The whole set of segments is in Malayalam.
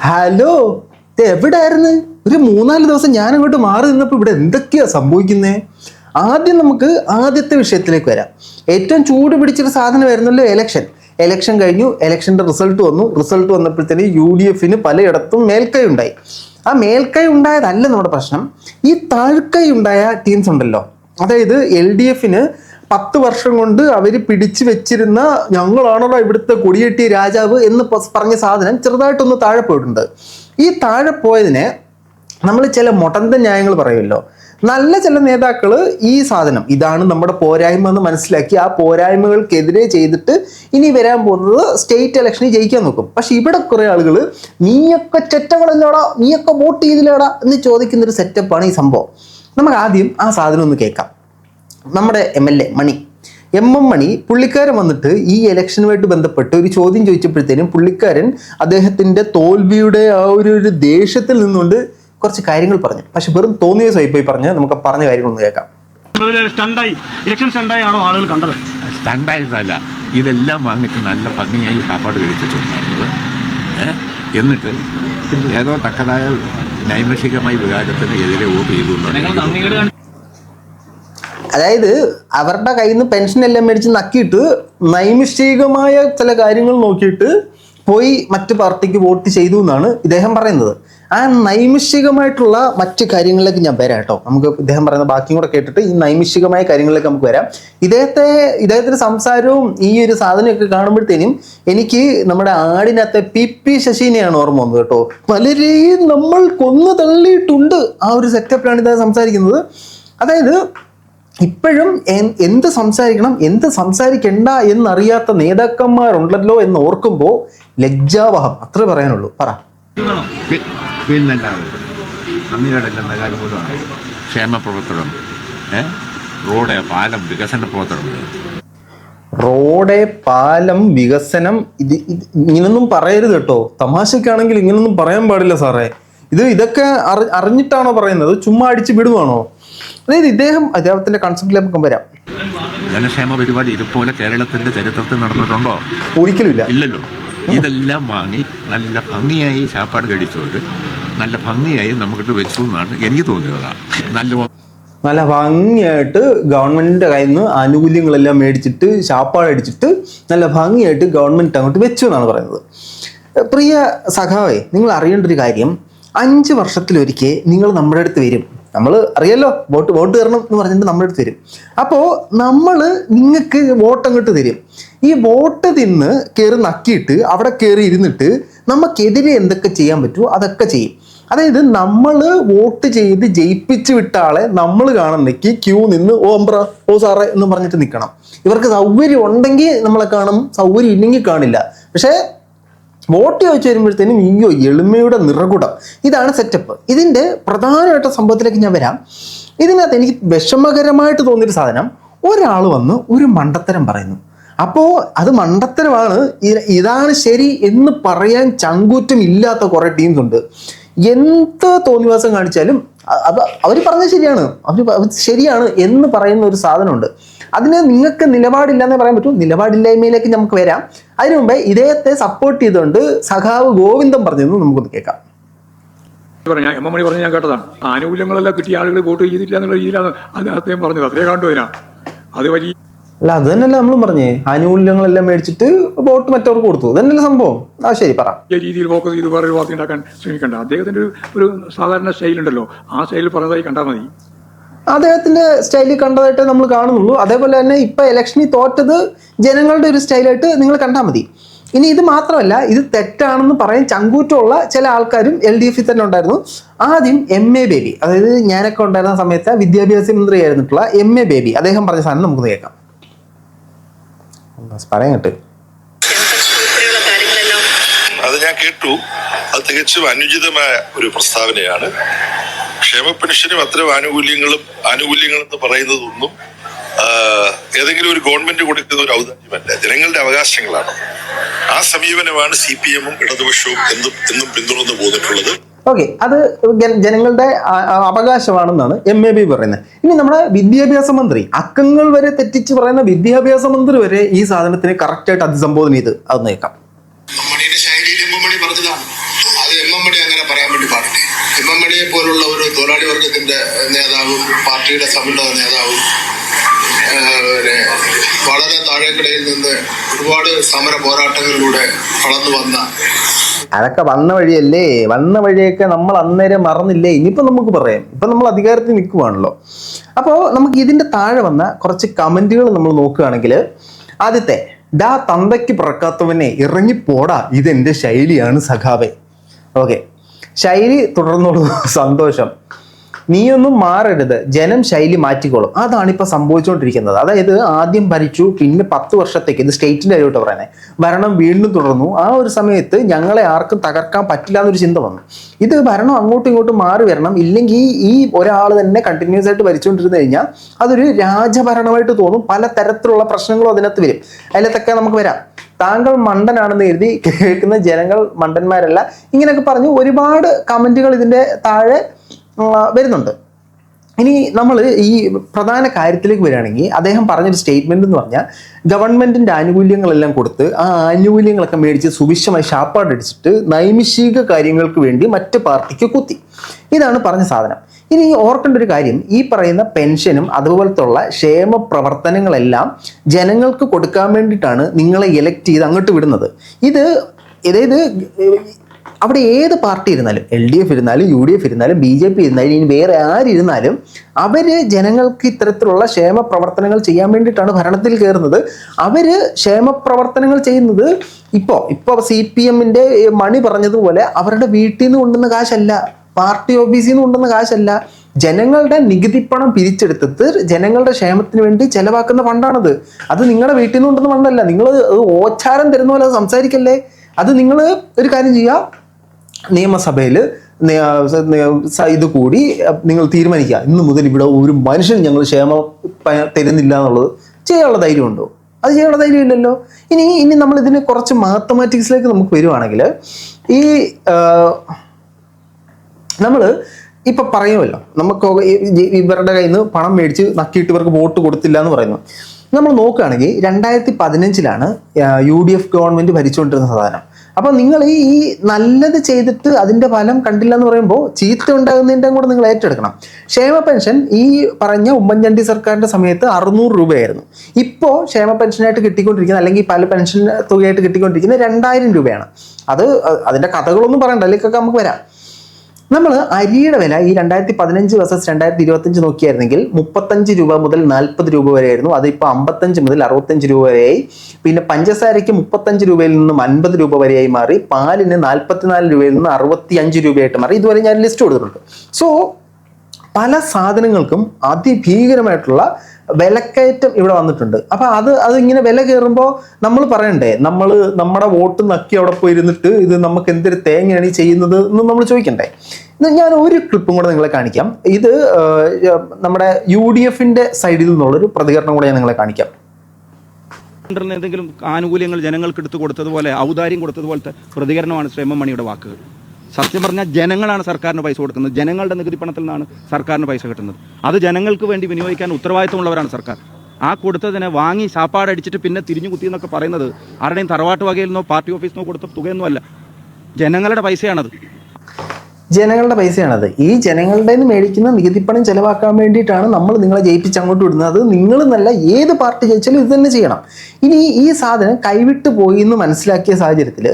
ഹലോ ഇത് എവിടെയായിരുന്നു ഒരു മൂന്നാൽ ദിവസം ഞാൻ അങ്ങോട്ട് മാറി നിന്നപ്പോൾ ഇവിടെ എന്തൊക്കെയാ സംഭവിക്കുന്നത് ആദ്യം നമുക്ക് ആദ്യത്തെ വിഷയത്തിലേക്ക് വരാം. ഏറ്റവും ചൂട് പിടിച്ചൊരു സാധനം വരുന്നല്ലോ എലക്ഷൻ എലക്ഷൻ കഴിഞ്ഞു. എലക്ഷന്റെ റിസൾട്ട് വന്നു. റിസൾട്ട് വന്നപ്പോഴത്തേന് യു ഡി എഫിന് പലയിടത്തും മേൽക്കൈ ഉണ്ടായി. ആ മേൽക്കൈ ഉണ്ടായതല്ല നമ്മുടെ പ്രശ്നം. ഈ താഴ്ക്കൈ ഉണ്ടായ ടീംസ് ഉണ്ടല്ലോ. അതായത് എൽ ഡി എഫിന് പത്ത് വർഷം കൊണ്ട് അവർ പിടിച്ചു വെച്ചിരുന്ന ഞങ്ങളാണല്ലോ ഇവിടുത്തെ കൊടിയെട്ടിയ രാജാവ് എന്ന് പറഞ്ഞ സാധനം ചെറുതായിട്ടൊന്ന് താഴെ പോയിട്ടുണ്ട്. ഈ താഴെ പോയതിനെ നമ്മൾ ചില മൊടന്ത ന്യായങ്ങൾ പറയുമല്ലോ. നല്ല ചില നേതാക്കൾ ഈ സാധനം ഇതാണ് നമ്മുടെ പോരായ്മ എന്ന് മനസ്സിലാക്കി ആ പോരായ്മകൾക്കെതിരെ ചെയ്തിട്ട് ഇനി വരാൻ പോകുന്നത് സ്റ്റേറ്റ് ഇലക്ഷനിൽ ജയിക്കാൻ നോക്കും. പക്ഷെ ഇവിടെ കുറെ ആളുകൾ നീയൊക്കെ ചെറ്റകളല്ലോടാ നീയൊക്കെ വോട്ട് ചെയ്തില്ലോടാ എന്ന് ചോദിക്കുന്ന ഒരു സെറ്റപ്പാണ് ഈ സംഭവം. നമുക്ക് ആദ്യം ആ സാധനം ഒന്ന് കേൾക്കാം. നമ്മുടെ M L A Mani. M M Mani പുള്ളിക്കാരൻ വന്നിട്ട് ഈ ഇലക്ഷനുമായിട്ട് ബന്ധപ്പെട്ട് ഒരു ചോദ്യം ചോദിച്ചപ്പോഴത്തേനും പുള്ളിക്കാരൻ അദ്ദേഹത്തിന്റെ തോൽവിയുടെ ആ ഒരു ഒരു ദേഷ്യത്തിൽ നിന്നുകൊണ്ട് കുറച്ച് കാര്യങ്ങൾ പറഞ്ഞു. പക്ഷെ വെറും തോന്നിയ ദിവസമായി പോയി പറഞ്ഞ് നമുക്ക് പറഞ്ഞ കാര്യങ്ങളൊന്ന് കേൾക്കാം. ഒരു സ്റ്റണ്ടായി ഇലക്ഷൻ സ്റ്റണ്ടായി ആണോ ആളുകൾ കണ്ടത്? ഇതെല്ലാം വാങ്ങിച്ച് നല്ല ഭംഗിയായി കാപ്പാട് കഴിച്ചിട്ടുണ്ടായിരുന്നത് എന്നിട്ട് ഏതോ തക്കതായ നൈമിഷികമായ വികാരത്തിന് എതിരെ വോട്ട് ചെയ്തുകൊണ്ടാണ് അതായത് അവരുടെ കയ്യിൽ നിന്ന് പെൻഷൻ എല്ലാം മേടിച്ച് നക്കിയിട്ട് നൈമിഷികമായ ചില കാര്യങ്ങൾ നോക്കിയിട്ട് പോയി മറ്റു പാർട്ടിക്ക് വോട്ട് ചെയ്തു എന്നാണ് ഇദ്ദേഹം പറയുന്നത്. ആ നൈമിഷികമായിട്ടുള്ള മറ്റു കാര്യങ്ങളിലേക്ക് ഞാൻ വരാം കേട്ടോ. നമുക്ക് ഇദ്ദേഹം പറയുന്ന ബാക്കിയും കൂടെ കേട്ടിട്ട് ഈ നൈമിഷികമായ കാര്യങ്ങളിലേക്ക് നമുക്ക് വരാം. ഇദ്ദേഹത്തെ ഇദ്ദേഹത്തിന്റെ സംസാരവും ഈ ഒരു സാധനമൊക്കെ കാണുമ്പോഴത്തേനും എനിക്ക് നമ്മുടെ ആടിനകത്തെ പി പി ശശിനെയാണ് ഓർമ്മ വന്നത് കേട്ടോ. പലരെയും നമ്മൾ കൊന്നു തള്ളിയിട്ടുണ്ട് ആ ഒരു സെറ്റപ്പിലാണ് ഇദ്ദേഹം സംസാരിക്കുന്നത്. അതായത് ഇപ്പോഴും എന്ത് സംസാരിക്കണം എന്ത് സംസാരിക്കണ്ട എന്നറിയാത്ത നേതാക്കന്മാരുണ്ടല്ലോ എന്ന് ഓർക്കുമ്പോൾ ലജ്ജാവഹം. അത്ര പറയാനുള്ളൂ. പറ. ക്ഷേമ പ്രവർത്തനം? റോഡ് പാലം വികസന പ്രവർത്തനം. റോഡ് പാലം വികസനം ഇത് ഇങ്ങനൊന്നും പറയരുത് കേട്ടോ. തമാശക്കാണെങ്കിൽ ഇങ്ങനൊന്നും പറയാൻ പാടില്ല സാറേ. ഇത് ഇതൊക്കെ അറി- അറിഞ്ഞിട്ടാണോ പറയുന്നത്? ചുമ്മാ അടിച്ച് വിടുവാണോ? അതായത് ഇദ്ദേഹം അദ്ദേഹത്തിന്റെ കൺസെപ്റ്റിലേക്ക് വരാം. ജനക്ഷേമ പരിപാടി ഇതുപോലെ കേരളത്തിന്റെ ചരിത്രത്തിൽ നടന്നിട്ടുണ്ടോ? ഒരിക്കലുമില്ല. ഇല്ലല്ലോ. ഇതെല്ലാം വാങ്ങി നല്ല ഭംഗിയായി ചാപ്പാട് കഴിച്ചവര് നല്ല ഭംഗിയായി നമുക്കിട്ട് വെച്ചു എന്നാണ് എനിക്ക് തോന്നിയത് നല്ല നല്ല ഭംഗിയായിട്ട് ഗവൺമെന്റിന്റെ കയ്യിൽ നിന്ന് ആനുകൂല്യങ്ങളെല്ലാം മേടിച്ചിട്ട് ശാപ്പാടടിച്ചിട്ട് നല്ല ഭംഗിയായിട്ട് ഗവൺമെന്റ് അങ്ങോട്ട് വെച്ചു എന്നാണ് പറയുന്നത്. പ്രിയ സഖാവേ നിങ്ങൾ അറിയേണ്ട ഒരു കാര്യം. അഞ്ച് വർഷത്തിലൊരിക്കൽ നിങ്ങൾ നമ്മുടെ അടുത്ത് വരും. നമ്മൾ അറിയാലോ വോട്ട് വോട്ട് തരണം എന്ന് പറഞ്ഞിട്ട് നമ്മുടെ അടുത്ത് തരും. അപ്പോൾ നമ്മൾ നിങ്ങൾക്ക് വോട്ട് അങ്ങോട്ട് തരും. ഈ വോട്ട് തിന്ന് കയറി നക്കിയിട്ട് അവിടെ കയറി ഇരുന്നിട്ട് നമുക്കെതിരെ എന്തൊക്കെ ചെയ്യാൻ പറ്റുമോ അതൊക്കെ ചെയ്യും. അതായത് നമ്മൾ വോട്ട് ചെയ്ത് ജയിപ്പിച്ച് വിട്ട ആളെ നമ്മൾ കാണുന്നെങ്കിൽ ക്യൂ നിന്ന് ഓ അമ്പ്ര ഓ സാറേ എന്ന് പറഞ്ഞിട്ട് നിൽക്കണം ഇവർക്ക് സൗകര്യം ഉണ്ടെങ്കിൽ നമ്മളെ കാണും സൗകര്യം ഇല്ലെങ്കിൽ കാണില്ല. പക്ഷേ വോട്ട് ചോദിച്ചു വരുമ്പോഴത്തേനും അയ്യോ എളിമയുടെ നിറകുടം. ഇതാണ് സെറ്റപ്പ് ഇതിന്റെ പ്രധാനമായിട്ട് സംഭവത്തിലേക്ക് ഞാൻ വരാം. ഇതിനകത്ത് എനിക്ക് വിഷമകരമായിട്ട് തോന്നിയൊരു സാധനം ഒരാൾ വന്ന് ഒരു മണ്ടത്തരം പറയുന്നു. അപ്പോൾ അത് മണ്ടത്തരമാണ്. ഇതാണ് ശരി എന്ന് പറയാൻ ചങ്കൂറ്റം ഇല്ലാത്ത കുറേ ടീംസ് ഉണ്ട്. എന്ത് തോന്നിവാസം കാണിച്ചാലും അവർ പറഞ്ഞത് ശരിയാണ്. അവർ ശരിയാണ് എന്ന് പറയുന്ന ഒരു സാധനമുണ്ട്. അതിന് നിങ്ങൾക്ക് നിലപാടില്ലെന്ന് പറയാൻ പറ്റൂ. നിലപാടില്ലായ്മയിലേക്ക് നമുക്ക് വരാം. അതിനു മുമ്പേ ഇദ്ദേഹത്തെ സപ്പോർട്ട് ചെയ്തുകൊണ്ട് സഖാവ് ഗോവിന്ദം പറഞ്ഞതെന്ന് നമുക്കൊന്ന് കേൾക്കാം. പറഞ്ഞ എം എം മണി പറഞ്ഞ് ഞാൻ കേട്ടതാണ്. ആനുകൂല്യങ്ങളെല്ലാം കിട്ടിയ ആളുകൾ വോട്ട് ചെയ്തിട്ടില്ല എന്നുള്ള രീതിയിലാണ് അത് അദ്ദേഹം പറഞ്ഞത്. അത്രേ കണ്ടുവരാ അത് വലിയ അല്ല അത് തന്നെയല്ലേ നമ്മളും പറഞ്ഞേ. ആനുകൂല്യങ്ങളെല്ലാം മേടിച്ചിട്ട് വോട്ട് മറ്റവർക്ക് കൊടുത്തു. അതന്നെ സംഭവം? ആ ശരി പറ. രീതിയിൽ ഫോക്കസ് ചെയ്ത് വേറെ ഒരു വാർത്ത ഉണ്ടാക്കാൻ ശ്രമിക്കണ്ട. അദ്ദേഹത്തിന്റെ ഒരു ഒരു സാധാരണ സ്റ്റൈൽ ഉണ്ടല്ലോ. ആ സ്റ്റൈലിൽ പറഞ്ഞതായി കണ്ടാൽ മതി. അദ്ദേഹത്തിന്റെ സ്റ്റൈലിൽ കണ്ടതായിട്ട് നമ്മൾ കാണുന്നുള്ളൂ. അതേപോലെ തന്നെ ഇപ്പൊ ഇലക്ഷനിൽ തോറ്റത് ജനങ്ങളുടെ ഒരു സ്റ്റൈലായിട്ട് നിങ്ങൾ കണ്ടാൽ മതി. ഇനി ഇത് മാത്രമല്ല ഇത് തെറ്റാണെന്ന് പറയാൻ ചങ്കൂറ്റമുള്ള ചില ആൾക്കാരും എൽ ഡി എഫിൽ തന്നെ ഉണ്ടായിരുന്നു. ആദ്യം എം എ ബേബി അതായത് ഞാനൊക്കെ ഉണ്ടായിരുന്ന സമയത്ത് വിദ്യാഭ്യാസ മന്ത്രിയായിരുന്നിട്ടുള്ള എം എ ബേബി. അദ്ദേഹം പറഞ്ഞ സാധനം നമുക്ക് കേൾക്കാം. പറയാൻ കേട്ട്. അത് ഞാൻ കേട്ടു. അത് തികച്ചും അനുചിതമായ ഒരു പ്രസ്താവനയാണ്. ക്ഷേമ പെൻഷനും അത്തരം ആനുകൂല്യങ്ങളും ആനുകൂല്യങ്ങൾ എന്ന് പറയുന്നതൊന്നും ഏതെങ്കിലും ഒരു ഗവൺമെന്റ് കൊടുക്കുന്ന ഒരു ഔദാര്യമല്ല. ജനങ്ങളുടെ അവകാശങ്ങളാണ്. ആ സമീപനമാണ് സി പി എമ്മും ഇടതുപക്ഷവും എന്നും എന്നും പിന്തുടർന്നു പോന്നിട്ടുള്ളത്. ഓക്കെ അത് ജനങ്ങളുടെ അവകാശമാണെന്നാണ് എം എ ബി പറയുന്നത്. ഇനി നമ്മുടെ വിദ്യാഭ്യാസ മന്ത്രി അക്കങ്ങൾ വരെ തെറ്റിച്ച് പറയുന്ന വിദ്യാഭ്യാസ മന്ത്രി വരെ ഈ സാധനത്തിനെ കറക്റ്റായിട്ട് അഭിസംബോധന ചെയ്ത് അത് നേക്കാം. മണിയുടെ ശൈലിയിൽ എം എം മണി പറഞ്ഞതാണ്. അത് എം എം മണി അങ്ങനെ പാടില്ലേ എം പോലുള്ള ഒരു തൊഴിലാളി വർഗത്തിന്റെ നേതാവും പാർട്ടിയുടെ സമുന്നത നേതാവും വളരെ താഴേക്കിടയിൽ നിന്ന് ഒരുപാട് സമര പോരാട്ടങ്ങളിലൂടെ കടന്നു വന്ന അതൊക്കെ വന്ന വഴിയല്ലേ? വന്ന വഴിയൊക്കെ നമ്മൾ അന്നേരം മറന്നില്ലേ? ഇനിയിപ്പോൾ നമുക്ക് പറയാം. ഇപ്പം നമ്മൾ അധികാരത്തിൽ നിൽക്കുവാണല്ലോ. അപ്പോൾ നമുക്ക് ഇതിന്റെ താഴെ വന്ന കുറച്ച് കമന്റുകൾ നമ്മൾ നോക്കുകയാണെങ്കിൽ ആദ്യത്തെ ഡാ തന്തയ്ക്ക് പിറക്കാത്തവനെ ഇറങ്ങിപ്പോടാ ഇതെന്റെ ശൈലിയാണ് സഖാവേ. ഓക്കെ. ശൈലി തുടർന്നുള്ള സന്തോഷം. നീയൊന്നും മാറരുത്. ജനം ശൈലി മാറ്റിക്കോളും. അതാണ് ഇപ്പൊ സംഭവിച്ചുകൊണ്ടിരിക്കുന്നത് അതായത് ആദ്യം ഭരിച്ചു പിന്നെ പത്ത് വർഷത്തേക്ക്. ഇത് സ്റ്റേറ്റിന്റെ കാര്യമായിട്ട് പറയുന്നത് ഭരണം വീണ്ടും തുടർന്നു. ആ ഒരു സമയത്ത് ഞങ്ങളെ ആർക്കും തകർക്കാൻ പറ്റില്ല എന്നൊരു ചിന്ത വന്നു. ഇത് ഭരണം അങ്ങോട്ടും ഇങ്ങോട്ടും മാറി വരണം. ഇല്ലെങ്കിൽ ഈ ഒരാൾ തന്നെ കണ്ടിന്യൂസ് ആയിട്ട് ഭരിച്ചുകൊണ്ടിരുന്നു കഴിഞ്ഞാൽ അതൊരു രാജഭരണമായിട്ട് തോന്നും. പല തരത്തിലുള്ള പ്രശ്നങ്ങളും അതിനകത്ത് വരും. അതിലത്തൊക്കെ നമുക്ക് വരാം. താങ്കൾ മണ്ടനാണെന്ന് എഴുതി കേൾക്കുന്ന ജനങ്ങൾ മണ്ടന്മാരല്ല. ഇങ്ങനെയൊക്കെ പറഞ്ഞു ഒരുപാട് കമന്റുകൾ ഇതിന്റെ താഴെ വരുന്നുണ്ട്. ഇനി നമ്മൾ ഈ പ്രധാന കാര്യത്തിലേക്ക് വരികയാണെങ്കിൽ അദ്ദേഹം പറഞ്ഞൊരു സ്റ്റേറ്റ്മെന്റ് എന്ന് പറഞ്ഞാൽ ഗവൺമെന്റിന്റെ ആനുകൂല്യങ്ങളെല്ലാം കൊടുത്ത് ആ ആനുകൂല്യങ്ങളൊക്കെ മേടിച്ച് സുവിശമായി ഷാപ്പാടടിച്ചിട്ട് നൈമിഷിക കാര്യങ്ങൾക്ക് വേണ്ടി മറ്റ് പാർട്ടിക്ക് കുത്തി. ഇതാണ് പറഞ്ഞ സാധനം. ഇനി ഓർക്കേണ്ട ഒരു കാര്യം ഈ പറയുന്ന പെൻഷനും അതുപോലത്തുള്ള ക്ഷേമ പ്രവർത്തനങ്ങളെല്ലാം ജനങ്ങൾക്ക് കൊടുക്കാൻ വേണ്ടിയിട്ടാണ് നിങ്ങളെ ഇലക്ട് ചെയ്ത് അങ്ങോട്ട് വിടുന്നത്. ഇത് അതായത് അവിടെ ഏത് പാർട്ടി ഇരുന്നാലും എൽ ഡി എഫ് ഇരുന്നാലും യു ഡി എഫ് ഇരുന്നാലും ബി ജെ പി ഇരുന്നാലും ഇനി വേറെ ആരിരുന്നാലും അവർ ജനങ്ങൾക്ക് ഇത്തരത്തിലുള്ള ക്ഷേമ പ്രവർത്തനങ്ങൾ ചെയ്യാൻ വേണ്ടിയിട്ടാണ് ഭരണത്തിൽ കയറുന്നത്. അവർ ക്ഷേമ പ്രവർത്തനങ്ങൾ ചെയ്യുന്നത് ഇപ്പോൾ ഇപ്പോൾ സി പി എമ്മിന്റെ മണി പറഞ്ഞതുപോലെ അവരുടെ വീട്ടിൽ നിന്ന് കൊണ്ടുവന്ന കാശല്ല പാർട്ടി ഓഫീസിൽ നിന്ന് കൊണ്ടുവന്ന കാശല്ല. ജനങ്ങളുടെ നികുതിപ്പണം പിരിച്ചെടുത്തിട്ട് ജനങ്ങളുടെ ക്ഷേമത്തിന് വേണ്ടി ചെലവാക്കുന്ന ഫണ്ടാണത്. അത് നിങ്ങളുടെ വീട്ടിൽ നിന്ന് കൊണ്ടുവന്ന ഫണ്ടല്ല. നിങ്ങൾ ഓച്ചാരം തരുന്ന പോലെ സംസാരിക്കല്ലേ? അത് നിങ്ങൾ ഒരു കാര്യം ചെയ്യുക നിയമസഭയിൽ ഇത് കൂടി നിങ്ങൾ തീരുമാനിക്കുക ഇന്ന് മുതൽ ഇവിടെ ഒരു മനുഷ്യൻ ഞങ്ങൾ ക്ഷേമം തരുന്നില്ല എന്നുള്ളത് ചെയ്യാനുള്ള ധൈര്യമുണ്ടോ? അത് ചെയ്യാനുള്ള ധൈര്യം ഇല്ലല്ലോ ഇനി ഇനി നമ്മൾ ഇതിന് കുറച്ച് മാത്തമാറ്റിക്സിലേക്ക് നമുക്ക് വരുവാണെങ്കിൽ ഈ നമ്മൾ ഇപ്പൊ പറയുമല്ലോ. നമുക്ക് ഇവരുടെ കയ്യിൽ നിന്ന് പണം മേടിച്ച് നക്കിയിട്ട് ഇവർക്ക് വോട്ട് കൊടുത്തില്ല എന്ന് പറയുന്നു. നമ്മൾ നോക്കുകയാണെങ്കിൽ രണ്ടായിരത്തി പതിനഞ്ചിലാണ് യു ഡി എഫ് ഗവൺമെന്റ് ഭരിച്ചുകൊണ്ടിരുന്ന സാധനം. അപ്പൊ നിങ്ങൾ ഈ നല്ലത് ചെയ്തിട്ട് അതിന്റെ ഫലം കണ്ടില്ല എന്ന് പറയുമ്പോൾ ചീത്ത ഉണ്ടാകുന്നതിന്റെ കൂടെ നിങ്ങൾ ഏറ്റെടുക്കണം. ക്ഷേമ പെൻഷൻ ഈ പറഞ്ഞ ഉമ്മൻചാണ്ടി സർക്കാരിന്റെ സമയത്ത് അറുന്നൂറ് രൂപയായിരുന്നു. ഇപ്പോൾ ക്ഷേമ പെൻഷനായിട്ട് കിട്ടിക്കൊണ്ടിരിക്കുന്ന അല്ലെങ്കിൽ പല പെൻഷൻ തുകയായിട്ട് കിട്ടിക്കൊണ്ടിരിക്കുന്ന രണ്ടായിരം രൂപയാണ്. അത് അതിന്റെ കഥകളൊന്നും പറയണ്ട. അതിലേക്കൊക്കെ നമുക്ക് വരാം. നമ്മൾ അരിയുടെ വില ഈ രണ്ടായിരത്തി പതിനഞ്ച് വേഴ്സസ് രണ്ടായിരത്തി ഇരുപത്തഞ്ച് നോക്കിയായിരുന്നെങ്കിൽ മുപ്പത്തഞ്ച് രൂപ മുതൽ നാൽപ്പത് രൂപ വരെയായിരുന്നു. അതിപ്പോൾ അമ്പത്തഞ്ച് മുതൽ അറുപത്തഞ്ച് രൂപ വരെയായി. പിന്നെ പഞ്ചസാരയ്ക്ക് മുപ്പത്തഞ്ച് രൂപയിൽ നിന്നും അൻപത് രൂപ വരെയായി മാറി. പാലിന് നാൽപ്പത്തിനാല് രൂപയിൽ നിന്ന് അറുപത്തി അഞ്ച് രൂപയായിട്ട് മാറി. ഇതുവരെ ഞാൻ ലിസ്റ്റ് കൊടുത്തിട്ടുണ്ട്. സോ പല സാധനങ്ങൾക്കും അതിഭീകരമായിട്ടുള്ള വിലക്കയറ്റം ഇവിടെ വന്നിട്ടുണ്ട്. അപ്പൊ അത് അതിങ്ങനെ വില കയറുമ്പോൾ നമ്മൾ പറയണ്ടേ നമ്മൾ നമ്മുടെ വോട്ട് നക്കി അവിടെ പോയി ഇരുന്നിട്ട് ഇത് നമുക്ക് എന്തൊരു തേങ്ങയാണ് ഈ ചെയ്യുന്നത് എന്ന് നമ്മൾ ചോദിക്കണ്ടേ? ഞാൻ ഒരു ക്ലിപ്പും കൂടെ നിങ്ങളെ കാണിക്കാം. ഇത് നമ്മുടെ യു ഡി എഫിന്റെ സൈഡിൽ നിന്നുള്ളൊരു പ്രതികരണം കൂടെ ഞാൻ നിങ്ങളെ കാണിക്കാം. എന്തെങ്കിലും ആനുകൂല്യങ്ങൾ ജനങ്ങൾക്ക് എടുത്തു കൊടുത്തതുപോലെ ഔദാര്യം കൊടുത്തതുപോലത്തെ പ്രതികരണമാണ് ശ്രീ എം എം മണിയുടെ വാക്കുകൾ. സത്യം പറഞ്ഞാൽ ജനങ്ങളാണ് സർക്കാരിന് പൈസ കൊടുക്കുന്നത്. ജനങ്ങളുടെ നികുതി പണത്തിൽ നിന്നാണ് സർക്കാരിന് പൈസ കിട്ടുന്നത്. അത് ജനങ്ങൾക്ക് വേണ്ടി വിനിയോഗിക്കാൻ ഉത്തരവാദിത്തമുള്ളവരാണ് സർക്കാർ. ആ കൊടുത്തതിനെ വാങ്ങി ശാപ്പാടടിച്ചിട്ട് പിന്നെ തിരിഞ്ഞു കുത്തി എന്നൊക്കെ പറയുന്നത് ആരുടെയും തറവാട്ട് വകയിൽ നിന്നോ പാർട്ടി ഓഫീസിൽ നിന്നോ കൊടുത്ത തുകയൊന്നുമല്ല. ജനങ്ങളുടെ പൈസയാണത്. ജനങ്ങളുടെ പൈസയാണത്. ഈ ജനങ്ങളുടെ മേടിക്കുന്ന നികുതിപ്പണം ചെലവാക്കാൻ വേണ്ടിയിട്ടാണ് നമ്മൾ നിങ്ങളെ ജയിപ്പിച്ച് അങ്ങോട്ട് വിടുന്നത്. നിങ്ങൾ നല്ല ഏത് പാർട്ടി ജയിച്ചാലും ഇത് തന്നെ ചെയ്യണം. ഇനി ഈ സാധനം കൈവിട്ട് പോയി എന്ന് മനസ്സിലാക്കിയ സാഹചര്യത്തിൽ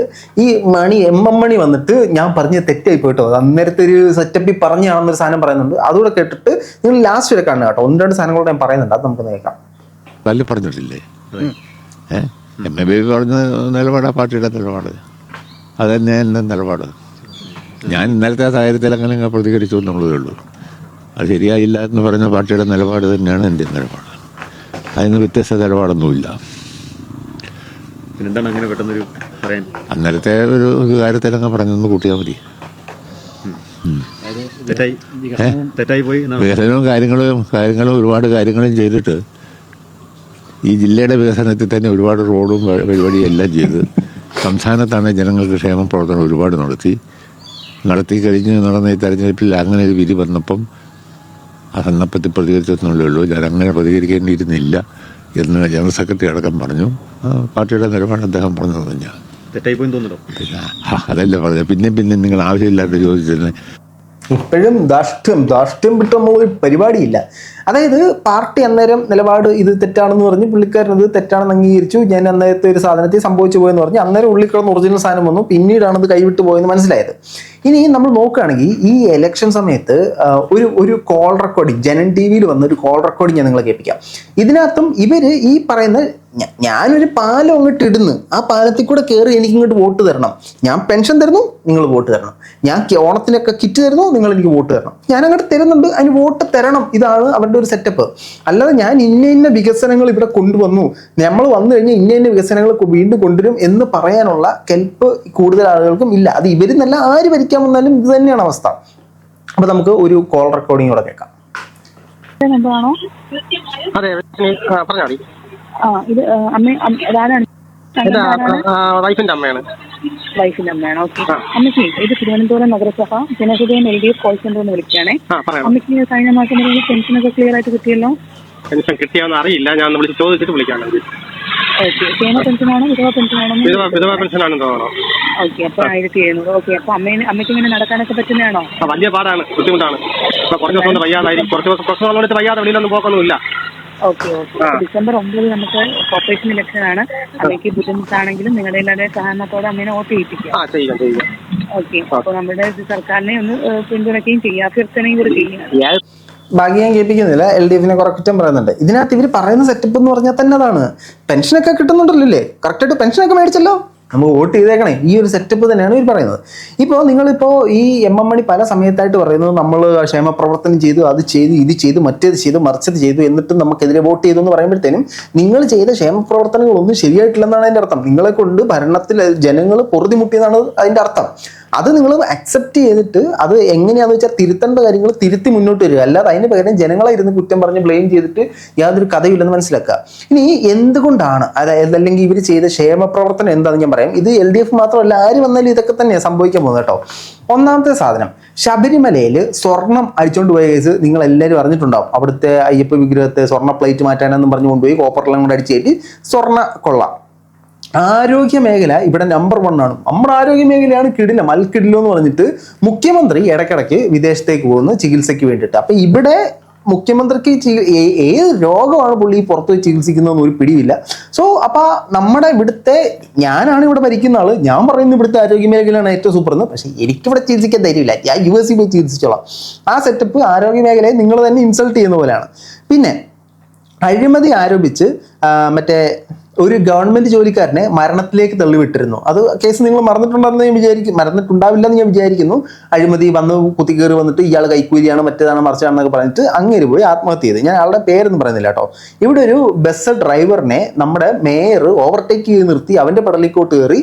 ഈ മണി എം എം മണി വന്നിട്ട് ഞാൻ പറഞ്ഞ തെറ്റായി പോയിട്ടോ അന്നേരത്തെ ഒരു സെറ്റപ്പിൽ പറഞ്ഞാണെന്നൊരു സാധനം പറയുന്നുണ്ട്. അതുകൂടെ കേട്ടിട്ട് നിങ്ങൾ ലാസ്റ്റ് വരെ കാണുക കേട്ടോ. ഒന്ന് രണ്ട് സാധനങ്ങളോട് ഞാൻ പറയുന്നുണ്ട്. അത് നമുക്ക് നേക്കാം നല്ല പറഞ്ഞിട്ടില്ലേ? എം ബേബി പറഞ്ഞ നിലപാടാ പാർട്ടിയുടെ നിലപാട്. അത് തന്നെ എന്റെ നിലപാട്. ഞാൻ ഇന്നലത്തെ സാഹചര്യത്തിൽ അങ്ങനെ പ്രതികരിച്ചു എന്നുള്ളതേ ഉള്ളൂ. അത് ശരിയായില്ല എന്ന് പറഞ്ഞ പാർട്ടിയുടെ നിലപാട് തന്നെയാണ് എന്റെ നിലപാട്. അതിന് വ്യത്യസ്ത നിലപാടൊന്നുമില്ല. എന്താണ് അങ്ങനെ പെട്ടെന്നൊരു പറയാൻ? അന്നേരത്തെ ഒരു കാര്യത്തിൽ അങ്ങ് പറഞ്ഞൊന്ന് കൂട്ടിയാൽ മതി. വികസനവും കാര്യങ്ങളും കാര്യങ്ങളും ഒരുപാട് കാര്യങ്ങളും ചെയ്തിട്ട് ഈ ജില്ലയുടെ വികസനത്തിൽ തന്നെ ഒരുപാട് റോഡും പരിപാടിയും എല്ലാം ചെയ്ത് സംസ്ഥാനത്താണ് ജനങ്ങൾക്ക് ക്ഷേമ പ്രവർത്തനം ഒരുപാട് നടത്തി. നടത്തി കഴിഞ്ഞ് നടന്ന ഈ തെരഞ്ഞെടുപ്പിൽ അങ്ങനെ ഒരു വിധി വന്നപ്പം ആ സന്ദർഭത്തിൽ പ്രതികരിച്ചെന്നുള്ളേ ഉള്ളൂ. ഞാൻ അങ്ങനെ പ്രതികരിക്കേണ്ടിയിരുന്നില്ല എന്ന് ജനറൽ സെക്രട്ടറി അടക്കം പറഞ്ഞു. പാർട്ടിയുടെ നിലപാട് അദ്ദേഹം പറഞ്ഞത് തന്നെ തെറ്റായി പോയി തോന്നുന്നുണ്ടോ? പിന്നെ അതല്ല പറഞ്ഞത്. പിന്നെ പിന്നെ നിങ്ങൾ ആവശ്യമില്ലാത്ത ചോദിച്ചതിന് ഇപ്പോഴും ധാർഷ്ട്യം ധാർഷ്ട്യം നമ്മൾ ഒരു പരിപാടിയില്ല. അതായത് പാർട്ടി അന്നേരം നിലപാട് ഇത് തെറ്റാണെന്ന് പറഞ്ഞ് പുള്ളിക്കാരൻ ഇത് തെറ്റാണെന്ന് അംഗീകരിച്ചു. ഞാൻ അന്നേരത്തെ ഒരു സാധനത്തിൽ സംഭവിച്ചു പോയെന്ന് പറഞ്ഞ് അന്നേരം ഉള്ളിൽ ഒറിജിനൽ സാധനം വന്നു. പിന്നീടാണ് ഇത് കൈവിട്ട് പോയെന്ന് മനസ്സിലായത്. ഇനി നമ്മൾ നോക്കുകയാണെങ്കിൽ ഈ എലക്ഷൻ സമയത്ത് ഒരു ഒരു കോൾ റെക്കോർഡിങ് ജനൻ ടി വിയിൽ വന്ന ഒരു കോൾ റെക്കോർഡിങ് ഞാൻ നിങ്ങളെ കേൾപ്പിക്കാം. ഇതിനകത്തും ഇവർ ഈ പറയുന്ന ഞാനൊരു പാലം അങ്ങോട്ട് ഇടുന്നു. ആ പാലത്തിൽ കൂടെ കയറി എനിക്ക് ഇങ്ങോട്ട് വോട്ട് തരണം. ഞാൻ പെൻഷൻ തരുന്നു നിങ്ങൾ വോട്ട് തരണം. ഞാൻ ഓണത്തിനൊക്കെ കിറ്റ് തരുന്നു നിങ്ങൾ എനിക്ക് വോട്ട് തരണം. ഞാൻ അങ്ങോട്ട് തരുന്നുണ്ട് അതിന് വോട്ട് തരണം. ഇതാണ് അവരുടെ ഒരു സെറ്റപ്പ്. അല്ലാതെ ഞാൻ ഇന്ന ഇന്ന വികസനങ്ങൾ ഇവിടെ കൊണ്ടുവന്നു. നമ്മൾ വന്നു കഴിഞ്ഞാൽ ഇന്ന ഇന്ന വികസനങ്ങൾ വീണ്ടും കൊണ്ടുവരും എന്ന് പറയാനുള്ള കെൽപ്പ് കൂടുതൽ ആളുകൾക്കും ഇല്ല. അത് ഇവരിന്നല്ല ആര് ഭരിക്കാൻ വന്നാലും ഇത് തന്നെയാണ് അവസ്ഥ. അപ്പൊ നമുക്ക് ഒരു കോൾ റെക്കോർഡിംഗ് കൂടെ കേൾക്കാം. അതെ പറഞ്ഞാൽ മതി ആ ഇത് അമ്മ അമ്മ- ഇത് വൈഫിന്റെ അമ്മയാണ്. വൈഫിന്റെ അമ്മയാണ് ഓക്കെ. അമ്മയ്ക്ക് ഇത് തിരുവനന്തപുരം നഗരസഭ ജനഹൃദയം L D F call centre എന്ന് വിളിക്കുകയാണേ. അമ്മയ്ക്ക് കഴിഞ്ഞ മാസം വരെ പെൻഷനൊക്കെ ക്ലിയർ ആയിട്ട് കിട്ടിയല്ലോ? പെൻഷൻ കിട്ടിയാന്ന് അറിയില്ല ഞാൻ വിളിച്ച് ചോദിച്ചിട്ട് വിളിക്കാണെങ്കിൽ വലിയ പാടാണ് ബുദ്ധിമുട്ടാണ്. കുറച്ച് ദിവസം വയ്യാതായിരിക്കും കുറച്ച് ദിവസം പ്രശ്നം വയ്യാതെ വെളിയിലൊന്നും പോക്കൊന്നുമില്ല. Okay okay. ഡിസംബർ ഒമ്പത് നമുക്ക് കോർപ്പറേഷൻ ഇലക്ഷൻ ആണ്. അമ്മയ്ക്ക് ബുദ്ധിമുട്ടാണെങ്കിലും നിങ്ങളുടെ എല്ലാവരുടെ സഹകരണത്തോടെ അമ്മേനെ വോട്ട് ചെയ്യിപ്പിക്കാം. ആ ചെയ്യാം ചെയ്യാം. ഓക്കെ അപ്പൊ നമ്മുടെ സർക്കാരിനെ ഒന്ന് പിന്തുണയ്ക്കുകയും ചെയ്യാം. അഭ്യർത്ഥനയും കൂടി ചെയ്യാം. ഭാഗ്യം ഞാൻ കേൾപ്പിക്കുന്നില്ല. എൽ ഡി എഫിനെ കുറെ കുറ്റം പറയുന്നുണ്ട്. ഇതിനകത്ത് ഇവർ പറയുന്ന സെറ്റപ്പ് എന്ന് പറഞ്ഞാൽ തന്നെ അതാണ്. പെൻഷനൊക്കെ കിട്ടുന്നുണ്ടല്ലോ അല്ലേ കറക്റ്റായിട്ട് പെൻഷനൊക്കെ മേടിച്ചല്ലോ? നമുക്ക് വോട്ട് ചെയ്തേക്കണേ. ഈ ഒരു സെറ്റപ്പ് തന്നെയാണ് ഇവർ പറയുന്നത്. ഇപ്പോൾ നിങ്ങളിപ്പോൾ ഈ എം എം മണി പല സമയത്തായിട്ട് പറയുന്നത് നമ്മൾ ക്ഷേമപ്രവർത്തനം ചെയ്തു അത് ചെയ്തു ഇത് ചെയ്തു മറ്റേത് ചെയ്തു മറിച്ചത് ചെയ്തു എന്നിട്ടും നമുക്കെതിരെ വോട്ട് ചെയ്തു എന്ന് പറയുമ്പോഴത്തേനും നിങ്ങൾ ചെയ്ത ക്ഷേമപ്രവർത്തനങ്ങളൊന്നും ശരിയായിട്ടില്ലെന്നാണ് അതിന്റെ അർത്ഥം. നിങ്ങളെ കൊണ്ട് ഭരണത്തിൽ ജനങ്ങൾ പൊറുതിമുട്ടിയെന്നാണ് അതിന്റെ അർത്ഥം. അത് നിങ്ങൾ അക്സെപ്റ്റ് ചെയ്തിട്ട് അത് എങ്ങനെയാണെന്ന് വെച്ചാൽ തിരുത്തേണ്ട കാര്യങ്ങൾ തിരുത്തി മുന്നോട്ട് വരിക. അല്ലാതെ അതിന് പകരം ജനങ്ങളെ ഇരുന്ന് കുറ്റം പറഞ്ഞ് ബ്ലെയിം ചെയ്തിട്ട് യാതൊരു കഥയില്ലെന്ന് മനസ്സിലാക്കുക. ഇനി എന്തുകൊണ്ടാണ്? അതായത് അല്ലെങ്കിൽ ഇവർ ചെയ്ത ക്ഷേമ പ്രവർത്തനം എന്താണെന്ന് ഞാൻ പറയാം. ഇത് എൽ ഡി എഫ് മാത്രമല്ല ആര് വന്നാലും ഇതൊക്കെ തന്നെ സംഭവിക്കാൻ പോകുന്നത് കേട്ടോ. ഒന്നാമത്തെ സാധനം ശബരിമലയിൽ സ്വർണം അടിച്ചുകൊണ്ട് പോയ കേസ് നിങ്ങൾ എല്ലാവരും അറിഞ്ഞിട്ടുണ്ടാവും. അവിടുത്തെ അയ്യപ്പ വിഗ്രഹത്തെ സ്വർണ പ്ലേറ്റ് മാറ്റാനെന്നും പറഞ്ഞു കൊണ്ടുപോയി കോപ്പറെല്ലാം കൂടെ അടിച്ച് കയറ്റി സ്വർണ കൊള്ള ആരോഗ്യ മേഖല ഇവിടെ നമ്പർ വൺ ആണ്. നമ്മുടെ ആരോഗ്യ മേഖലയാണ് കിടില. മൽക്കിടിലോ എന്ന് പറഞ്ഞിട്ട് മുഖ്യമന്ത്രി ഇടയ്ക്കിടയ്ക്ക് വിദേശത്തേക്ക് പോകുന്നു ചികിത്സയ്ക്ക് വേണ്ടിയിട്ട്. അപ്പൊ ഇവിടെ മുഖ്യമന്ത്രിക്ക് ഏത് രോഗമാണ് പുള്ളി പുറത്ത് പോയി ചികിത്സിക്കുന്നതെന്ന് ഒരു പിടിയില്ല സോ അപ്പൊ നമ്മുടെ ഇവിടുത്തെ ഞാനാണ് ഇവിടെ ഭരിക്കുന്ന ആൾ. ഞാൻ പറയുന്നത് ഇവിടുത്തെ ആരോഗ്യ മേഖലയാണ് ഏറ്റവും സൂപ്പർ എന്ന്. പക്ഷെ എനിക്കിവിടെ ചികിത്സിക്കാൻ ധൈര്യമില്ല. ഞാൻ യു എസ് പോയി ചികിത്സിച്ചോളാം. ആ സെറ്റപ്പ് ആരോഗ്യ മേഖലയെ നിങ്ങൾ തന്നെ ഇൻസൾട്ട് ചെയ്യുന്ന പോലെയാണ്. പിന്നെ അഴിമതി ആരോപിച്ച് മറ്റേ ഒരു ഗവൺമെന്റ് ജോലിക്കാരനെ മരണത്തിലേക്ക് തള്ളിവിട്ടിരുന്നു. അത് കേസ് നിങ്ങൾ മറന്നിട്ടുണ്ടെന്ന് ഞാൻ വിചാരിക്കും മറന്നിട്ടുണ്ടാവില്ല എന്ന് ഞാൻ വിചാരിക്കുന്നു. അഴിമതി വന്ന് കുത്തിക്കേറി വന്നിട്ട് ഇയാൾ കൈക്കൂലിയാണ് മറ്റേതാണ് മറിച്ചാണെന്നൊക്കെ പറഞ്ഞിട്ട് അങ്ങേര് പോയി ആത്മഹത്യ ചെയ്ത് ഞാൻ ആളുടെ പേരൊന്നും പറയുന്നില്ല കേട്ടോ. ഇവിടെ ഒരു ബസ് ഡ്രൈവറിനെ നമ്മുടെ മേയർ ഓവർടേക്ക് ചെയ്ത് നിർത്തി അവന്റെ പടലിക്കോട്ട് കയറി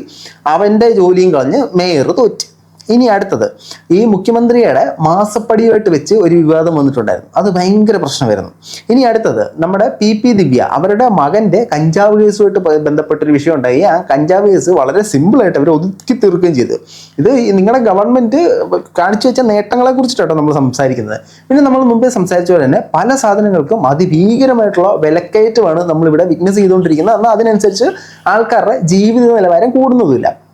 അവന്റെ ജോലിയും കളഞ്ഞ് മേയർ തോറ്റ്. ഇനി അടുത്തത് ഈ മുഖ്യമന്ത്രിയുടെ മാസപ്പടിയായിട്ട് വെച്ച് ഒരു വിവാദം വന്നിട്ടുണ്ടായിരുന്നു. അത് ഭയങ്കര വരുന്നു. ഇനി അടുത്തത് നമ്മുടെ പി പി ദിവ്യ അവരുടെ മകന്റെ കഞ്ചാവ് കേസുമായിട്ട് ബന്ധപ്പെട്ടൊരു വിഷയം ഉണ്ടായി. ആ കഞ്ചാവ് കേസ് വളരെ സിമ്പിളായിട്ട് അവർ ഒതുക്കി തീർക്കുകയും ചെയ്തു. ഇത് നിങ്ങളുടെ ഗവൺമെന്റ് കാണിച്ചു വെച്ച നേട്ടങ്ങളെ കുറിച്ചിട്ടാണ് നമ്മൾ സംസാരിക്കുന്നത്. പിന്നെ നമ്മൾ മുമ്പേ സംസാരിച്ച പോലെ തന്നെ പല സാധനങ്ങൾക്കും അതിഭീകരമായിട്ടുള്ള വിലക്കയറ്റമാണ് നമ്മളിവിടെ വിറ്റ്നസ് ചെയ്തുകൊണ്ടിരിക്കുന്നത്. എന്നാൽ അതിനനുസരിച്ച് ആൾക്കാരുടെ ജീവിത നിലവാരം കൂടുന്നതുമില്ല.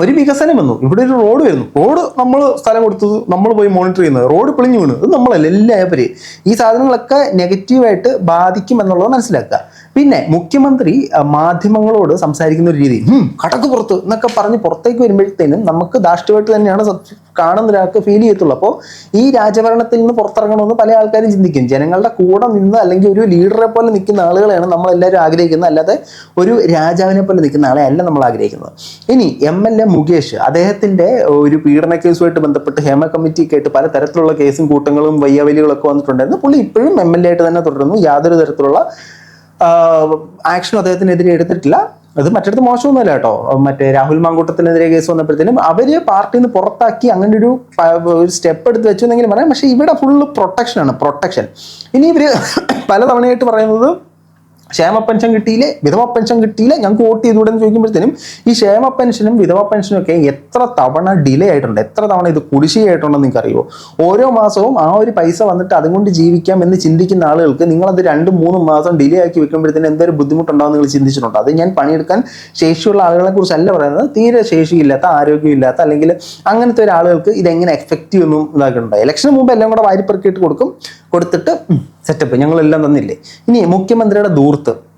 ഒരു വികസനം വന്നു. ഇവിടെ ഒരു റോഡ് വരുന്നു. റോഡ് നമ്മൾ സ്ഥലം കൊടുത്തത് നമ്മൾ പോയി മോണിറ്റർ ചെയ്യുന്നത്. റോഡ് പിളിഞ്ഞു വീണു. ഇത് നമ്മളല്ല എല്ലാവരും ഈ സാധനങ്ങളൊക്കെ നെഗറ്റീവായിട്ട് ബാധിക്കും എന്നുള്ളത് മനസ്സിലാക്കുക. പിന്നെ മുഖ്യമന്ത്രി മാധ്യമങ്ങളോട് സംസാരിക്കുന്ന ഒരു രീതി. "ഹും, കടക്ക് പുറത്ത് എന്നൊക്കെ പറഞ്ഞ് പുറത്തേക്ക് വരുമ്പോഴത്തേനും നമുക്ക് ദാഷ്ട്യമായിട്ട് തന്നെയാണ് കാണുന്ന ഒരാൾക്ക് ഫീൽ ചെയ്യത്തുള്ളൂ. അപ്പോൾ ഈ രാജഭരണത്തിൽ നിന്ന് പുറത്തിറങ്ങണമെന്ന് പല ആൾക്കാരും ചിന്തിക്കും. ജനങ്ങളുടെ കൂടെ നിന്ന് അല്ലെങ്കിൽ ഒരു ലീഡറെ പോലെ നിൽക്കുന്ന ആളുകളെയാണ് നമ്മൾ എല്ലാവരും ആഗ്രഹിക്കുന്നത്. അല്ലാതെ ഒരു രാജാവിനെ പോലെ നിൽക്കുന്ന ആളെ അല്ല നമ്മൾ ആഗ്രഹിക്കുന്നത്. ഇനി എം എൽ എ മുകേഷ് അദ്ദേഹത്തിന്റെ ഒരു പീഡന കേസുമായിട്ട് ബന്ധപ്പെട്ട് ഹേമ കമ്മിറ്റി ആയിട്ട് പല തരത്തിലുള്ള കേസും കൂട്ടങ്ങളും വയ്യാവലികളൊക്കെ വന്നിട്ടുണ്ടായിരുന്നു. പുള്ളി ഇപ്പോഴും എം എൽ എ ആയിട്ട് തന്നെ തുടരുന്നു. യാതൊരു തരത്തിലുള്ള ആക്ഷനും അദ്ദേഹത്തിനെതിരെ എടുത്തിട്ടില്ല. അത് മറ്റടുത്ത് മോശമൊന്നുമല്ല കേട്ടോ. മറ്റേ രാഹുൽ മാങ്കൂട്ടത്തിനെതിരെ കേസ് വന്നപ്പോഴത്തേനും അവർ പാർട്ടിയിൽ നിന്ന് പുറത്താക്കി അങ്ങനെ ഒരു ഒരു സ്റ്റെപ്പ് എടുത്ത് വെച്ചു എന്നെങ്കിലും പറയാം. പക്ഷേ ഇവിടെ ഫുള്ള് പ്രൊട്ടക്ഷൻ ആണ്. പ്രൊട്ടക്ഷൻ ഇനി ഇവർ പലതവണയായിട്ട് പറയുന്നത് ക്ഷേമ പെൻഷൻ കിട്ടിയില്ലേ? വിധവ പെൻഷൻ കിട്ടിയില്ലേ? ഞങ്ങൾക്ക് വോട്ട് ചെയ്തുകൂടെ എന്ന് ചോദിക്കുമ്പോഴത്തേനും ഈ ക്ഷേമ പെൻഷനും വിധവ പെൻഷനും ഒക്കെ എത്ര തവണ ഡിലേ ആയിട്ടുണ്ട്? എത്ര തവണ ഇത് കുടിശ്ശികയായിട്ടുണ്ടെന്ന് നിങ്ങൾക്ക് അറിയുമോ ഓരോ മാസവും ആ ഒരു പൈസ വന്നിട്ട് അതുകൊണ്ട് ജീവിക്കാം എന്ന് ചിന്തിക്കുന്ന ആളുകൾക്ക് നിങ്ങളത് രണ്ടും മൂന്നും മാസം ഡിലേ ആക്കി വെക്കുമ്പോഴത്തേനും എന്തൊരു ബുദ്ധിമുട്ടുണ്ടാവും നിങ്ങൾ ചിന്തിച്ചിട്ടുണ്ടോ. അത് ഞാൻ പണിയെടുക്കാൻ ശേഷിയുള്ള ആളുകളെ കുറിച്ചല്ല പറയുന്നത്. തീരെ ശേഷിയില്ലാത്ത ആരോഗ്യമില്ലാത്ത അല്ലെങ്കിൽ അങ്ങനത്തെ ഒരാളുകൾക്ക് ഇതെങ്ങനെ എഫക്റ്റീവ് ഒന്നും ഇതാക്കുന്നുണ്ടോ. ഇലക്ഷന് മുമ്പ് എല്ലാം കൂടെ വാരിപ്പെറുക്കിയിട്ട് കൊടുക്കും. കൊടുത്തിട്ട് സെറ്റപ്പ് ഞങ്ങളെല്ലാം തന്നില്ലേ? ഇനി മുഖ്യമന്ത്രിയുടെ ദൂർത്ത്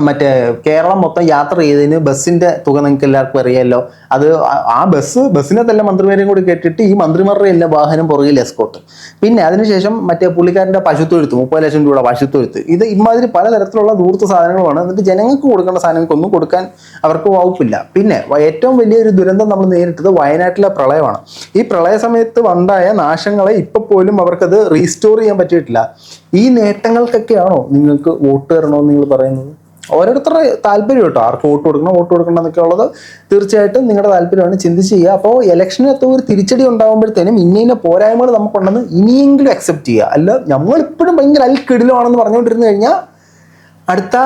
മറ്റേ കേരളം മൊത്തം യാത്ര ചെയ്തതിന് ബസ്സിന്റെ തുക നിങ്ങൾക്ക് എല്ലാവർക്കും അറിയാമല്ലോ അത് ആ- ബസ് ബസ്സിനെ തന്നെ മന്ത്രിമാരെയും കൂടി കേട്ടിട്ട് ഈ മന്ത്രിമാരുടെ എല്ലാ വാഹനം പുറകിൽ എസ്കോട്ട് പിന്നെ അതിനുശേഷം മറ്റേ പുള്ളിക്കാരന്റെ പശുത്തൊഴുത്ത് മുപ്പത് ലക്ഷം രൂപയുടെ പശുത്തൊഴുത്ത്. ഇത് ഇമാതിരി പലതരത്തിലുള്ള ദൂർത്ത സാധനങ്ങളുമാണ് എന്നിട്ട് ജനങ്ങൾക്ക് കൊടുക്കേണ്ട സാധനങ്ങൾക്കൊന്നും കൊടുക്കാൻ അവർക്ക് വകുപ്പില്ല. പിന്നെ ഏറ്റവും വലിയൊരു ദുരന്തം നമ്മൾ നേരിട്ടത് വയനാട്ടിലെ പ്രളയമാണ്. ഈ പ്രളയ സമയത്ത് ഉണ്ടായ നാശങ്ങളെ ഇപ്പൊ പോലും അവർക്കത് റീസ്റ്റോർ ചെയ്യാൻ പറ്റിയിട്ടില്ല. ഈ നേട്ടങ്ങൾക്കൊക്കെയാണോ നിങ്ങൾക്ക് വോട്ട് തരണമെന്ന് നിങ്ങൾ പറയുന്നത്? ഓരോരുത്തരുടെ താല്പര്യം കേട്ടോ. ആർക്ക് വോട്ട് കൊടുക്കണം വോട്ട് കൊടുക്കണം എന്നൊക്കെ ഉള്ളത് തീർച്ചയായിട്ടും നിങ്ങളുടെ താല്പര്യമാണ്. ചിന്തിച്ച് ചെയ്യുക. അപ്പോൾ ഇലക്ഷനകത്ത് ഒരു തിരിച്ചടി ഉണ്ടാകുമ്പോഴത്തേനും ഇന്ന ഇന്ന പോരായ്മകൾ നമുക്കുണ്ടെന്ന് ഇനിയെങ്കിലും അക്സെപ്റ്റ് ചെയ്യുക. അല്ല നമ്മളിപ്പോഴും ഭയങ്കര അൽക്കിടിലാണെന്ന് പറഞ്ഞുകൊണ്ടിരുന്നു കഴിഞ്ഞാൽ അടുത്ത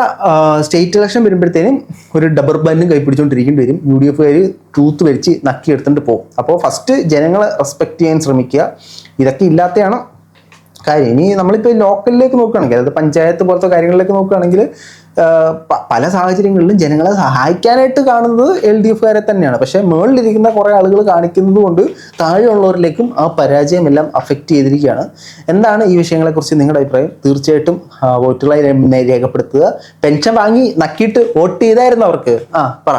സ്റ്റേറ്റ് ഇലക്ഷൻ വരുമ്പോഴത്തേനും ഒരു ഡബർ ബാൻഡും കൈപ്പിടിച്ചുകൊണ്ടിരിക്കേണ്ടി വരും. യു ഡി എഫുകാർ ട്രൂത്ത് വലിച്ച് നക്കി എടുത്തിട്ട് പോകും. അപ്പോൾ ഫസ്റ്റ് ജനങ്ങളെ റെസ്പെക്ട് ചെയ്യാൻ ശ്രമിക്കുക. ഇതൊക്കെ ഇല്ലാത്തതാണ് കാര്യം. ഇനി നമ്മളിപ്പോൾ ലോക്കലിലേക്ക് നോക്കുകയാണെങ്കിൽ അതായത് പഞ്ചായത്ത് പോലത്തെ കാര്യങ്ങളിലേക്ക് നോക്കുകയാണെങ്കിൽ പല സാഹചര്യങ്ങളിലും ജനങ്ങളെ സഹായിക്കാനായിട്ട് കാണുന്നത് എൽ ഡി എഫുകാരെ തന്നെയാണ്. പക്ഷേ മുകളിലിരിക്കുന്ന കുറേ ആളുകൾ കാണിക്കുന്നത് കൊണ്ട് താഴെയുള്ളവരിലേക്കും ആ പരാജയം എല്ലാം അഫക്റ്റ് ചെയ്തിരിക്കുകയാണ്. എന്താണ് ഈ വിഷയങ്ങളെക്കുറിച്ച് നിങ്ങളുടെ അഭിപ്രായം? തീർച്ചയായിട്ടും വോട്ടുകളായി രേഖപ്പെടുത്തുക. പെൻഷൻ വാങ്ങി നക്കിയിട്ട് വോട്ട് ചെയ്തായിരുന്നു അവർക്ക്. ആ പറ.